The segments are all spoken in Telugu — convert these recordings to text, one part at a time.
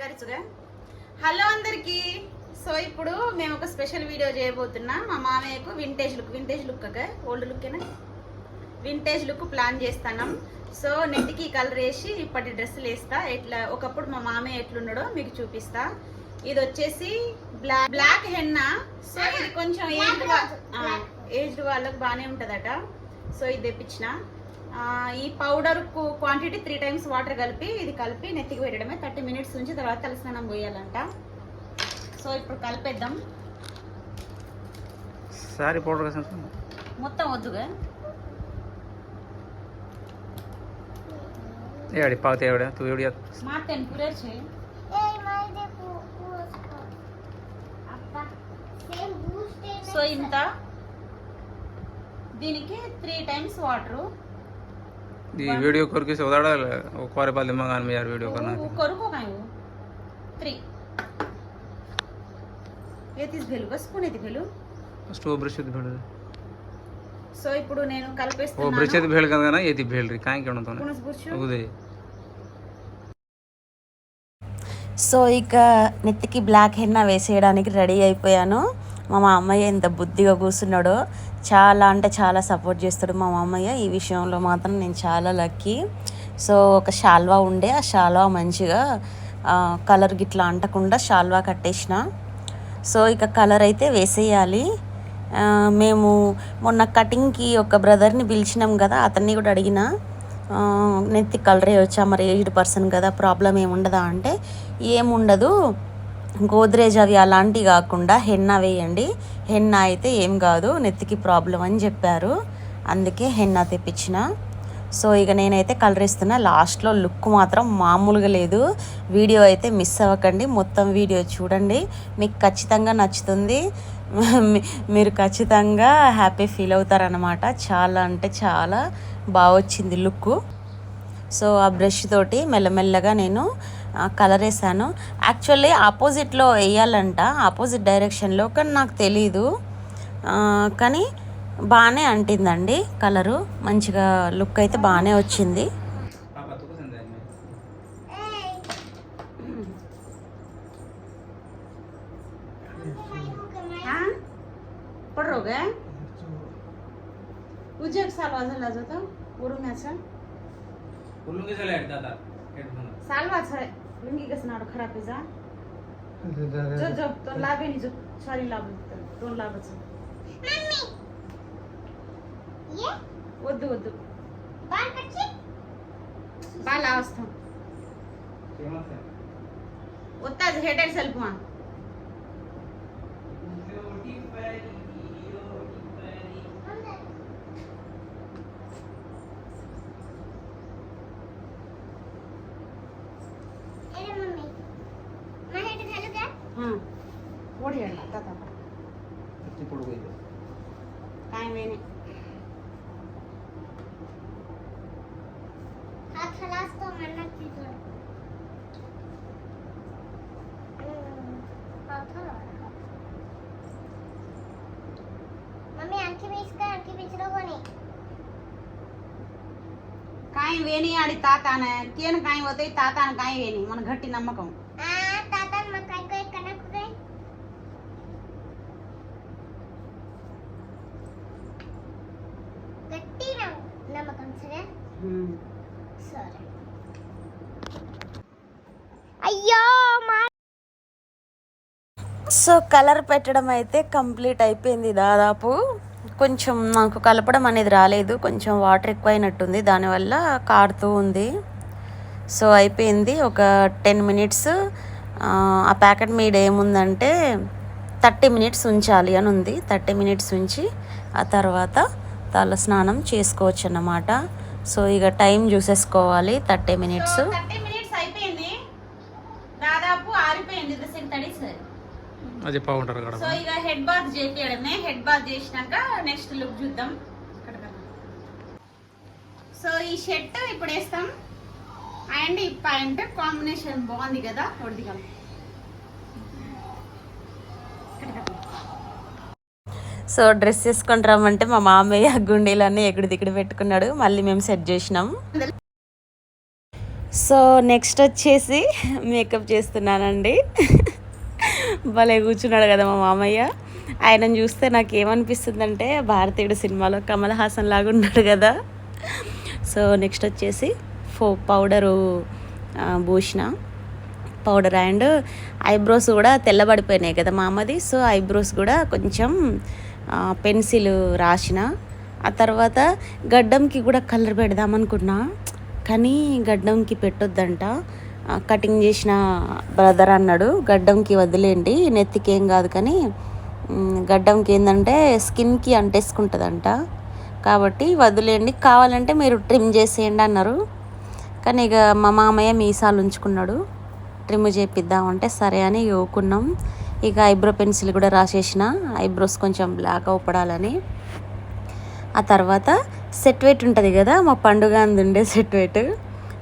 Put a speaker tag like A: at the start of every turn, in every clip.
A: స్వీకరించుగా హలో అందరికి. సో ఇప్పుడు మేము ఒక స్పెషల్ వీడియో చేయబోతున్నాం. మా మామయ్యకు వింటేజ్ లుక్ వింటేజ్ లుక్ అక్క. ఓల్డ్ లుక్కేనా వింటేజ్ లుక్ ప్లాన్ చేస్తున్నాం. సో నెట్కి కలర్ వేసి ఇప్పటి డ్రెస్సులు వేస్తా. ఎట్లా ఒకప్పుడు మా మామయ్య ఎట్లున్నాడో మీకు చూపిస్తా. ఇది వచ్చేసి బ్లాక్ బ్లాక్ హెన్నా సో ఇది కొంచెం ఏజ్డ్ ఏజ్డ్ వాళ్ళకి బాగానే ఉంటుందట. సో ఇది తెప్పించిన. ఈ powder quantity three times water కలిపి ఇది కలిపి నెత్తికి పెట్టడమే. థర్టీ మినిట్స్ నుంచి తర్వాత తలస్నానం పోయాలంట సో ఇప్పుడు కలిపేద్దాం.
B: సారీ పౌడర్
A: మొత్తం వద్దుగా?
B: ఏడి పాత తూ ఏడి
A: సో ఇంత. దీనికి త్రీ టైమ్స్ వాటర్
B: ఈ వీడియో కొరికి से उदाड़ा वो कोरे వీడియో दिमाग में కదా ఏది తోనే.
A: సో
C: ఇక నెత్తికి బ్లాక్ హెన్నా వేసేయడానికి రెడీ అయిపోయాను. మా మామయ్య ఎంత బుద్ధిగా కూర్చున్నాడో చాలా అంటే చాలా సపోర్ట్ చేస్తాడు మా మామయ్య. ఈ విషయంలో మాత్రం నేను చాలా లక్కీ. సో ఒక షాల్వా ఉండే ఆ షాల్వా మంచిగా కలర్ గిట్లా అంటకుండా షాల్వా కట్టేసిన. సో ఇక కలర్ అయితే వేసేయాలి. మేము మొన్న కటింగ్కి ఒక బ్రదర్ని పిలిచినాం కదా అతన్ని కూడా అడిగిన. నెత్తి కలరే వచ్చా మరి ఏజ్డ్ పర్సన్ కదా ప్రాబ్లం ఏముండదా? అంటే ఏముండదు. గోద్రేజ్ అవి అలాంటివి కాకుండా హెన్నా వేయండి. హెన్నా అయితే ఏం కాదు నెత్తికి ప్రాబ్లం అని చెప్పారు. అందుకే హెన్నా తెప్పించిన. సో ఇక నేనైతే కలర్ ఇస్తున్నా లాస్ట్లో లుక్ మాత్రం మామూలుగా లేదు. వీడియో అయితే మిస్ అవ్వకండి. మొత్తం వీడియో చూడండి. మీకు ఖచ్చితంగా నచ్చుతుంది. మీరు ఖచ్చితంగా హ్యాపీ ఫీల్ అవుతారనమాట చాలా అంటే చాలా బాగా వచ్చింది లుక్ సో ఆ బ్రష్ తోటి మెల్లమెల్లగా నేను కలర్ వేసాను యాక్చువల్లీ ఆపోజిట్లో వేయాలంట ఆపోజిట్ డైరెక్షన్లో కానీ నాకు తెలీదు ఆ, కానీ బాగానే అంటిందండి కలరు మంచిగా లుక్ అయితే బాగానే వచ్చింది
B: पापा तो पसंद है
A: हाँ पढ़ रहोगे उजे साल वाजन लाजो तो उरू में अच्छा
B: कुल्लू के चले दादा हेडफोन
A: साल वाज है लुंगी कसं नाड खराब आहे जा जो जो तो लाभे नि जो सॉरी लाभ दोन लाभच వద్దు వద్దు బాగా లావస్తాం
B: फेमस है
A: వద్దు అది హెడ్ అండ్ సెల్ఫ్ మా काय
D: मैंने हाथ हलास तो
A: मना की जोड़ మమ్మీ అడికి పీచుకో అడికి పీచులో కొని కాయం వేని ఆడి తాతాన కేను కాయం
D: పోతాయి తాతాన కాయం వేని మన గట్టి నమ్మకం
C: సో కలర్ పెట్టడం అయితే కంప్లీట్ అయిపోయింది దాదాపు. కొంచెం నాకు కలపడం అనేది రాలేదు. కొంచెం వాటర్ ఎక్కువైనట్టుంది. దానివల్ల కారుతూ ఉంది. సో అయిపోయింది. ఒక టెన్ మినిట్స్ ఆ ప్యాకెట్ మీద ఏముందంటే థర్టీ మినిట్స్ ఉంచాలి అని ఉంది. థర్టీ మినిట్స్ ఉంచి ఆ తర్వాత తల స్నానం చేసుకోవచ్చు అన్నమాట సో ఇక టైం చూసేసుకోవాలి. థర్టీ మినిట్స్
A: థర్టీ మినిట్స్ అయిపోయింది దాదాపు ఆరిపోయింది ఇది తడి సరే
B: అదే బాగుంటారు
A: సో
B: కదా
A: ఇక హెడ్ బాత్ చేపియడమే. హెడ్ బాత్ చేసినాక నెక్స్ట్ లుక్ చూద్దాం. సో ఈ షర్ట్ ఇప్పుడు వేస్తాం. అండ్ ఈ ప్యాంట్ కాంబినేషన్ బాగుంది కదా. ఒడిదిగా
C: సో డ్రెస్ వేసుకొని రమ్మంటే మా మామయ్య గుండీలన్నీ ఎగుడు దిగుడు పెట్టుకున్నాడు. మళ్ళీ మేము సెట్ చేసినాం. సో నెక్స్ట్ వచ్చేసి మేకప్ చేస్తున్నానండి. భలే కూర్చున్నాడు కదా మా మామయ్య. ఆయనను చూస్తే నాకు ఏమనిపిస్తుందంటే భారతీయుడు సినిమాలో కమల్ హాసన్ లాగా ఉన్నాడు కదా. సో నెక్స్ట్ వచ్చేసి ఫో powder Bhushana powder and eyebrows కూడా తెల్లబడిపోయినాయి కదా మా అమ్మది సో ఐబ్రోస్ కూడా కొంచెం పెన్సిల్ రాసిన ఆ తర్వాత గడ్డంకి కూడా కలర్ పెడదామనుకున్నా కానీ గడ్డంకి పెట్టొద్దంట. కటింగ్ చేసిన బ్రదర్ అన్నాడు గడ్డంకి వదిలేండి నెత్తికి ఏం కాదు కానీ గడ్డంకి ఏంటంటే స్కిన్కి అంటేసుకుంటుందంట. కాబట్టి వదిలేయండి కావాలంటే మీరు ట్రిమ్ చేసేయండి అన్నారు. కానీ ఇక మా మామయ్య మీసాలు ఉంచుకున్నాడు. ట్రిమ్ చేపిద్దామంటే సరే అని ఊకున్నాం ఇక ఐబ్రో పెన్సిల్ కూడా రాసేసిన. ఐబ్రోస్ కొంచెం బ్లాక్ అవ్వపడాలని ఆ తర్వాత సెట్ వెయిట్ ఉంటుంది కదా మా పండుగ అందుండే సెట్ వెయిట్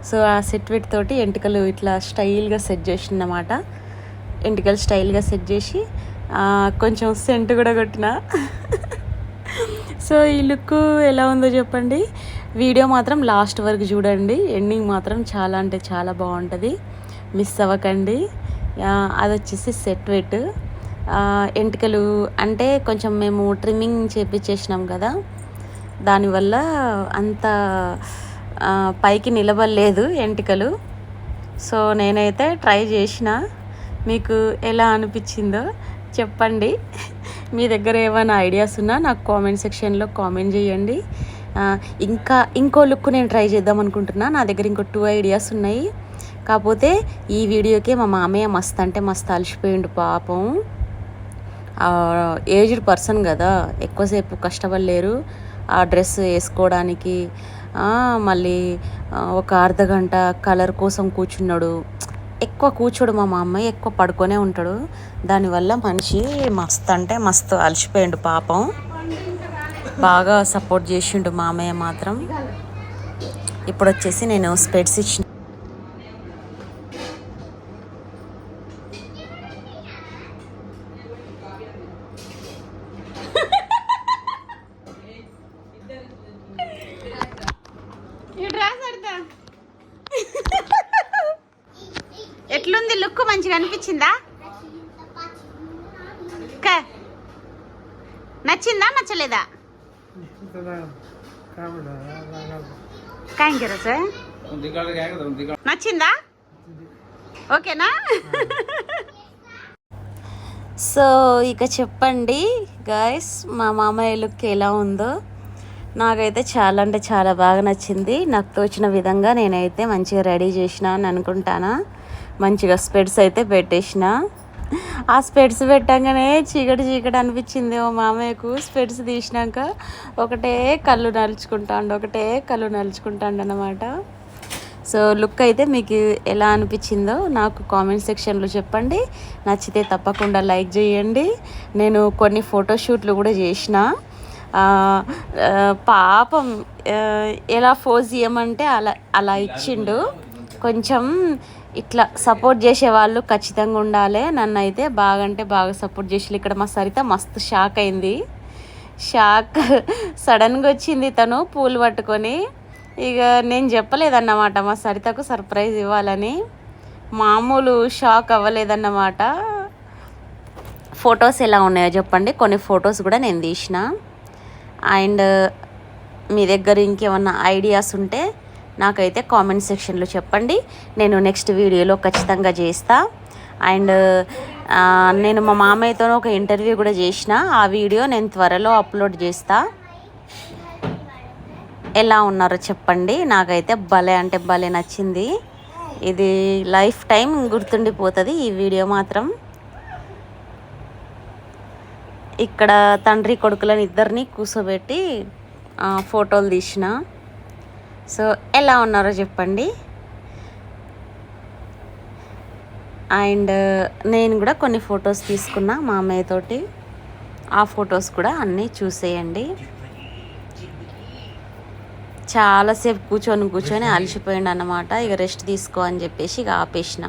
C: సో ఆ సెట్ వెట్ తోటి ఎంటికలు ఇట్లా స్టైల్గా సెట్ చేసిందన్నమాట. ఎంటికలు స్టైల్గా సెట్ చేసి కొంచెం సెంట్ కూడా కొట్టిన. సో ఈ లుక్ ఎలా ఉందో చెప్పండి. వీడియో మాత్రం లాస్ట్ వరకు చూడండి. ఎండింగ్ మాత్రం చాలా అంటే చాలా బాగుంటుంది. మిస్ అవ్వకండి. అది వచ్చేసి సెట్ వెట్. ఎంటికలు అంటే కొంచెం మేము ట్రిమ్మింగ్ చేపించేసినాం కదా. దానివల్ల అంత పైకి నిలబడలేదు ఎంటికలు. సో నేనైతే ట్రై చేసిన. మీకు ఎలా అనిపించిందో చెప్పండి. మీ దగ్గర ఏమైనా ఐడియాస్ ఉన్నా నాకు కామెంట్ సెక్షన్లో కామెంట్ చేయండి. ఇంకా ఇంకో లుక్ నేను ట్రై చేద్దాం అనుకుంటున్నా. నా దగ్గర ఇంకో టూ ఐడియాస్ ఉన్నాయి. కాకపోతే ఈ వీడియోకే మా మామయ్య మస్తు అంటే మస్తు అలసిపోయిండు పాపం. ఏజ్డ్ పర్సన్ కదా ఎక్కువసేపు కష్టపడలేరు. ఆ డ్రెస్ వేసుకోవడానికి మళ్ళీ ఒక అర్ధ గంట కలర్ కోసం కూర్చున్నాడు. ఎక్కువ కూర్చోడు మా మామయ్య ఎక్కువ పడుకొనే ఉంటాడు. దానివల్ల మనిషి మస్తు అంటే మస్తు అలసిపోయిండు పాపం. బాగా సపోర్ట్ చేసిండు మామయ్య మాత్రం. ఇప్పుడు వచ్చేసి నేను స్పెడ్స్ ఇచ్చిన
A: ఎట్లుంది లుక్ మంచిగా అనిపించిందా నచ్చిందా నచ్చలేదా? సార్ నచ్చిందా? ఓకేనా?
C: సో ఇక చెప్పండి గాయస్ మా మామయ్య లుక్ ఎలా ఉందో. నాకైతే చాలా అంటే చాలా బాగా నచ్చింది. నాకు తోచిన విధంగా నేనైతే మంచిగా రెడీ చేసినా అని అనుకుంటానా. మంచిగా స్పెడ్స్ అయితే పెట్టేసిన. ఆ స్పెడ్స్ పెట్టంగానే చీకటి చీకటి అనిపించింది ఓ మామయ్యకు. స్పెడ్స్ తీసినాక ఒకటే కళ్ళు నలుచుకుంటాండు ఒకటే కళ్ళు నలుచుకుంటాండు అన్నమాట. సో లుక్ అయితే మీకు ఎలా అనిపించిందో నాకు కామెంట్ సెక్షన్లో చెప్పండి. నచ్చితే తప్పకుండా లైక్ చేయండి. నేను కొన్ని ఫోటోషూట్లు కూడా చేసిన. పాపం ఎలా ఫోజ్ చేయమంటే అలా అలా ఇచ్చిండు. కొంచెం ఇట్లా సపోర్ట్ చేసే వాళ్ళు ఖచ్చితంగా ఉండాలి. నన్ను అయితే బాగా అంటే బాగా సపోర్ట్ చేసి ఇక్కడ మా సరిత మస్తు షాక్ అయింది. షాక్ సడన్గా వచ్చింది తను పూలు పట్టుకొని. ఇక నేను చెప్పలేదన్నమాట మా సరితకు సర్ప్రైజ్ ఇవ్వాలని. మామూలు షాక్ అవ్వలేదన్నమాట. ఫొటోస్ ఎలా ఉన్నాయో చెప్పండి. కొన్ని ఫొటోస్ కూడా నేను తీసిన. అండ్ మీ దగ్గర ఇంకేమన్నా ఐడియాస్ ఉంటే నాకైతే కామెంట్ సెక్షన్లో చెప్పండి. నేను నెక్స్ట్ వీడియోలో ఖచ్చితంగా చేస్తా. అండ్ నేను మా మామయ్యతో ఒక ఇంటర్వ్యూ కూడా చేసిన. ఆ వీడియో నేను త్వరలో అప్లోడ్ చేస్తా. ఎలా ఉన్నారో చెప్పండి. నాకైతే భలే అంటే భలే నచ్చింది. ఇది లైఫ్ టైం గుర్తుండిపోతుంది ఈ వీడియో మాత్రం. ఇక్కడ తండ్రి కొడుకులను ఇద్దరిని కూర్చోబెట్టి ఫోటోలు తీసిన. సో ఎలా ఉన్నారో చెప్పండి. అండ్ నేను కూడా కొన్ని ఫొటోస్ తీసుకున్నా మా అమ్మయ్యతోటి ఆ ఫొటోస్ కూడా అన్నీ చూసేయండి. చాలాసేపు కూర్చొని కూర్చొని అలసిపోయిండు అన్నమాట ఇక రెస్ట్ తీసుకో అని చెప్పేసి ఇక ఆపేసిన.